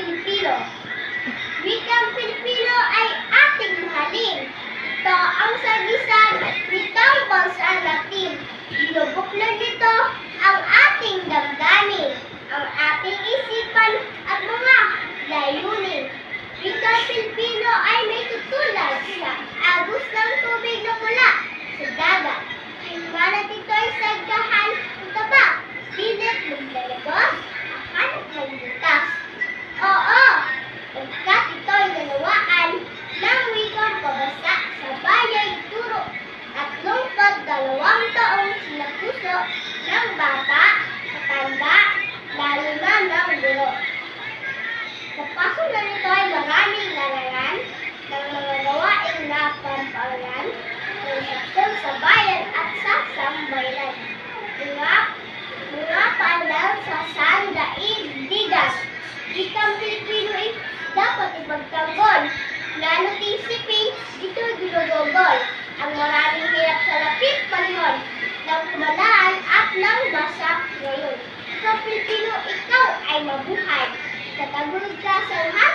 Pilipino. Wikang Pilipino ay ating mahalin. Ito ang sagisan nitong bansang natin. Lubok lang nito ang ating damdamin, ang ating isipan at mga layunin. Wikang Pilipino ay may tutulad sa agos ng tubig na mula sa dagat. Himala dito ay sagdahan isipin, dito ginugugol. Ang maraming hirap sa lapit panahon ng kumalaan at ng basa ngayon. Ikaw Pilipino, ikaw ay mabuhay. Tatagulog ka sa lahat.